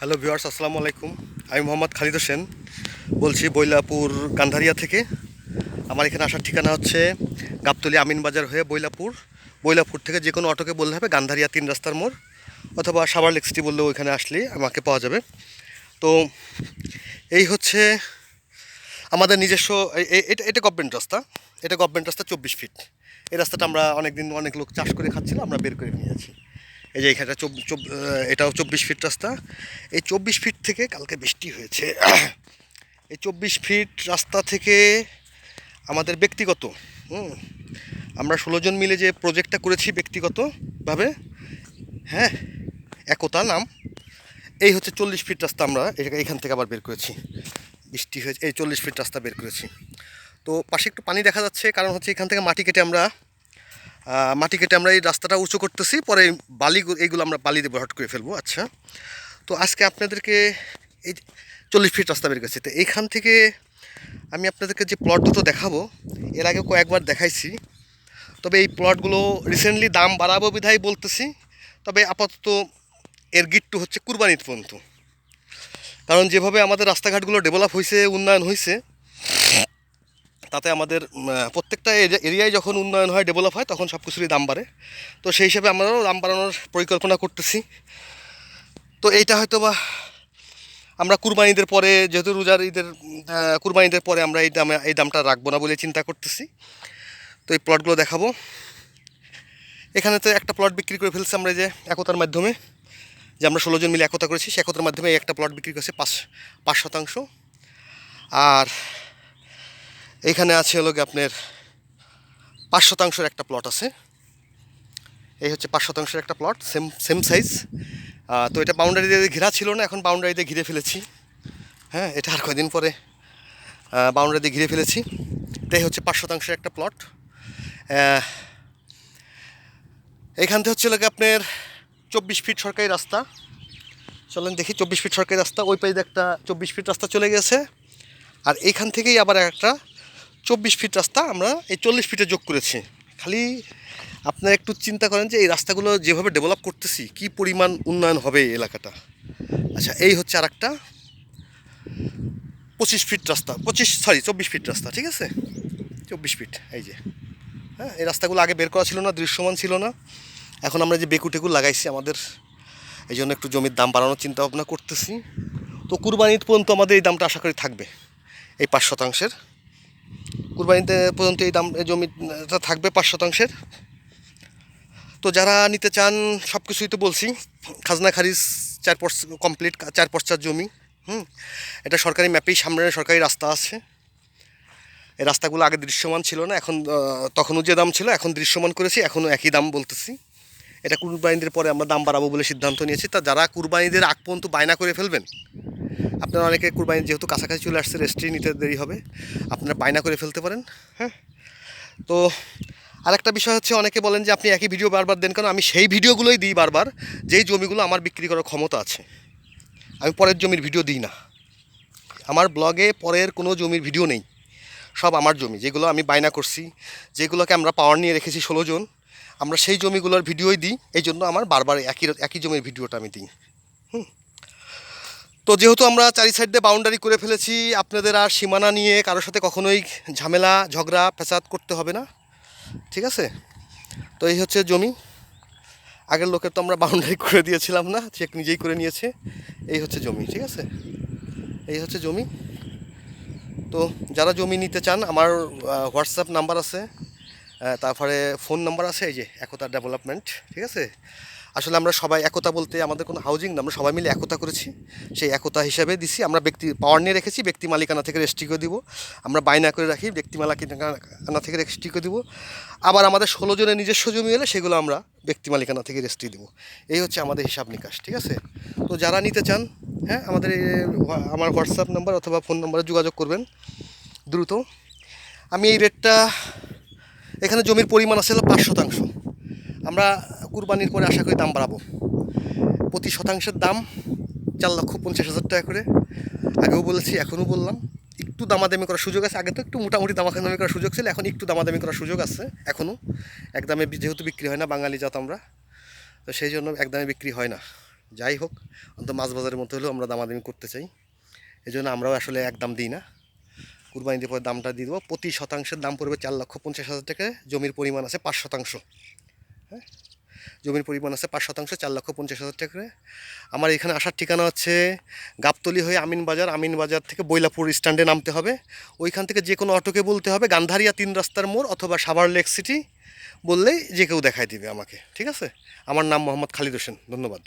Hello viewers, আসসালামু আলাইকুম। আমি মোহাম্মদ খালিদ হোসেন। বলছি বৈলাপুর গান্ধারিয়া থেকে। আমার এখানে আসার ঠিকানা হচ্ছে গাবতলি আমিন বাজার হয়ে বৈলাপুর। বৈলাপুর থেকে যে কোনো অটোকে বললে হবে গান্ধারিয়া তিন রাস্তার মোড় অথবা সাবার লেক্সটি বললেও ওইখানে আসলেই আমাকে পাওয়া যাবে। তো এই হচ্ছে আমাদের নিজস্ব এটা এটা গভর্নমেন্ট রাস্তা। এটা গভর্নমেন্ট রাস্তা চব্বিশ ফিট এই রাস্তাটা আমরা অনেক দিন অনেক লোক চাষ করে খাচ্ছিল, আমরা বের করে নিয়ে যাচ্ছি। এই যে চব- এটাও চব্বিশ ফিট রাস্তা। এই চব্বিশ ফিট থেকে কালকে বৃষ্টি হয়েছে। এই চব্বিশ ফিট রাস্তা থেকে আমাদের ব্যক্তিগত, হুম, আমরা ষোলো জন মিলে যে প্রজেক্টটা করেছি ব্যক্তিগতভাবে হ্যাঁ একতা নাম, এই হচ্ছে চল্লিশ ফিট রাস্তা আমরা এখান থেকে আবার বের করেছি। বৃষ্টি হয়েছে, এই চল্লিশ ফিট রাস্তা বের করেছি। তো পাশে একটু পানি দেখা যাচ্ছে, কারণ হচ্ছে এখান থেকে মাটি কেটে আমরা মাটি কেটে আমরা এই রাস্তাটা উঁচু করতেছি, পরে বালি এইগুলো আমরা বালি দিয়ে ভরাট করে ফেলব আচ্ছা। তো আজকে আপনাদেরকে এই চল্লিশ ফিট রাস্তা বের করেছি। তো এইখান থেকে আমি আপনাদেরকে যে প্লট দুটো দেখাবো, এর আগে কয়েকবার দেখাইছি। তবে এই প্লটগুলো রিসেন্টলি দাম বাড়াবো বিধায় বলতেছি, তবে আপাতত এর গিট্টু হচ্ছে কুরবানির পর্যন্ত। কারণ যেভাবে আমাদের রাস্তাঘাটগুলো ডেভেলপ হয়েছে উন্নয়ন হয়েছে তাতে আমাদের প্রত্যেকটা এরি- এরিয়ায় যখন উন্নয়ন হয় ডেভেলপ হয়, তখন সব কিছুরই দাম বাড়ে। তো সেই হিসাবে আমরাও দাম বাড়ানোর পরিকল্পনা করতেছি। তো এইটা হয়তো বা আমরা কুরবানিদের পরে, যেহেতু রোজার ঈদের কুরবানিদের পরে আমরা এই দামে এই দামটা রাখব না বলে চিন্তা করতেছি। তো এই প্লটগুলো দেখাবো। এখানে তো একটা প্লট বিক্রি করে ফেলছি আমরা যে একতার মাধ্যমে। যে আমরা ষোলো জন মিলে একতা করেছি সে একতার মাধ্যমে একটা প্লট বিক্রি করেছে পাঁচ পাঁচ শতাংশ। আর এইখানে আছে হলো আপনার পাঁচ শতাংশের একটা প্লট আছে। এই হচ্ছে পাঁচ শতাংশের একটা প্লট সেম সেম সাইজ তো এটা বাউন্ডারি দিয়ে ঘেরা ছিল না, এখন বাউন্ডারি দিয়ে ঘিরে ফেলেছি। হ্যাঁ এটা আর কয়দিন পরে বাউন্ডারি দিয়ে ঘিরে ফেলেছি। তাই হচ্ছে পাঁচ শতাংশের একটা প্লট এইখান থেকে হচ্ছে লাগে আপনার চব্বিশ ফিট সরকারি রাস্তা। চলেন দেখি, চব্বিশ ফিট সরকারি রাস্তা, ওই পাইতে একটা চব্বিশ ফিট রাস্তা চলে গেছে। আর এইখান থেকেই আবার একটা চব্বিশ ফিট রাস্তা আমরা এই চল্লিশ ফিটে যোগ করেছি। খালি আপনারা একটু চিন্তা করেন যে এই রাস্তাগুলো যেভাবে ডেভেলপ করতেছি, কি পরিমাণ উন্নয়ন হবে এই এলাকাটা? আচ্ছা এই হচ্ছে আর একটা পঁচিশ ফিট রাস্তা, পঁচিশ সরি চব্বিশ ফিট রাস্তা, ঠিক আছে? চব্বিশ ফিট, এই যে। হ্যাঁ এই রাস্তাগুলো আগে বের করা ছিল না, দৃশ্যমান ছিল না। এখন আমরা যে বেকু টেকু লাগাইছি আমাদের, এই জন্য একটু জমির দাম বাড়ানোর চিন্তা ভাবনা করতেছি। তো কুরবানির পর্যন্ত আমাদের এই দামটা আশা করি থাকবে, এই পাঁচ শতাংশের। কুরবানিতে পর্যন্ত এই দাম জমিটা থাকবে পাঁচ শতাংশের। তো যারা নিতে চান সব কিছুই তো বলছি, খাজনা খারিজ, চার পর্স কমপ্লিট, চার পর্চার জমি, হুম, এটা সরকারি ম্যাপেই সামনে সরকারি রাস্তা আছে। এই রাস্তাগুলো আগে দৃশ্যমান ছিল না, এখন তখনও যে দাম ছিল, এখন দৃশ্যমান করেছি, এখনও একই দাম বলতেছি। এটা কুরবানিদের পরে আমরা দাম বাড়াবো বলে সিদ্ধান্ত নিয়েছি। তা যারা কুরবানিদের আগ পর্যন্ত বায়না করে ফেলবেন আপনারা অনেকে কুরবানি যেহেতু কাছাকাছি চলে আসছে রেস্ট্রি নিতে দেরি হবে। আপনারা বায়না করে ফেলতে পারেন হ্যাঁ? তো আরেকটা বিষয় হচ্ছে, অনেকে বলেন যে আপনি একই ভিডিও বারবার দেন কারণ আমি সেই ভিডিওগুলোই দিই বারবার, যেই জমিগুলো আমার বিক্রি করার ক্ষমতা আছে। আমি পরের জমির ভিডিও দিই না। আমার ব্লগে পরের কোনো জমির ভিডিও নেই। সব আমার জমি, যেগুলো আমি বায়না করছি, যেগুলোকে আমরা পাওয়ার নিয়ে রেখেছি ষোলো জন, আমরা সেই জমিগুলোর ভিডিওই দিই। এই জন্য আমার বারবার একই একই জমির ভিডিওটা আমি দিই। হুম? তো যেহেতু আমরা চারি সাইড বাউন্ডারি করে ফেলেছি, আপনাদের আর সীমানা নিয়ে কারোর সাথে কখনোই ঝামেলা, ঝগড়া, ফ্যাসাদ করতে হবে না। ঠিক আছে? তো এই হচ্ছে জমি। আগের লোকের তো আমরা বাউন্ডারি করে দিয়েছিলাম না চেক নিজেই করে নিয়েছে। এই হচ্ছে জমি, ঠিক আছে? এই হচ্ছে জমি। তো যারা জমি নিতে চান, আমার হোয়াটসঅ্যাপ নাম্বার আছে। তারপরে ফোন নাম্বার আছে, এই যে, একতা ডেভেলপমেন্ট ঠিক আছে? আসলে আমরা সবাই একতা বলতে আমাদের কোনো হাউজিং না, আমরা সবাই মিলে একতা করেছি। সেই একতা হিসাবে দিছি, আমরা ব্যক্তি পাওয়ার নিয়ে রেখেছি, ব্যক্তি মালিকানা থেকে রেজিস্ট্রি করে দিব। আমরা বায়না করে রাখি, ব্যক্তি মালিকানা থেকে রেজিস্ট্রি করে দিব। আবার আমাদের ষোলো জনের নিজস্ব জমি এলে সেগুলো আমরা ব্যক্তি মালিকানা থেকে রেজিস্ট্রি দিব। এই হচ্ছে আমাদের হিসাব নিকাশ, ঠিক আছে? তো যারা নিতে চান হ্যাঁ আমাদের আমার হোয়াটসঅ্যাপ নাম্বার অথবা ফোন নাম্বারে যোগাযোগ করবেন, দ্রুত। আমি এই রেটটা এখানে জমির পরিমাণ আছে পাঁচ শতাংশ। আমরা কুরবানির পরে আশা করি দাম বাড়াবো। প্রতি শতাংশের দাম চার লক্ষ পঞ্চাশ হাজার টাকা করে। আগেও বলেছি, এখনও বললাম, একটু দামাদামি করার সুযোগ আছে। আগে তো একটু মোটামুটি দামাদামি করার সুযোগ ছিল, এখন একটু দামাদামি করার সুযোগ আছে, এখনও। একদমে যেহেতু বিক্রি হয় না, বাঙালি জাত আমরা, তো সেই জন্য একদমে বিক্রি হয় না। যাই হোক, অন্তত মাছ বাজারের মতো হলেও আমরা দামাদামি করতে চাই। এই জন্য আমরাও আসলে এক দাম দিই না। কুরবানি দিয়ে পরে দামটা দিয়ে দেবো। প্রতি শতাংশের দাম পড়বে চার লক্ষ পঞ্চাশ হাজার টাকা। জমির পরিমাণ আছে পাঁচ শতাংশ। হ্যাঁ? জমির পরিমাণ আছে পাঁচ শতাংশ, চার লক্ষ পঞ্চাশ হাজার টাকা। আমার এখানে আসার ঠিকানা হচ্ছে গাবতলি হয়ে আমিন বাজার। আমিন বাজার থেকে বৈলাপুর স্ট্যান্ডে নামতে হবে। ওইখান থেকে যে কোনো অটোকে বলতে হবে গান্ধারিয়া তিন রাস্তার মোড় অথবা সাভার লেক সিটি বললেই যে কেউ দেখায় দিবে আমাকে, ঠিক আছে? আমার নাম মোহাম্মদ খালিদ হোসেন, ধন্যবাদ।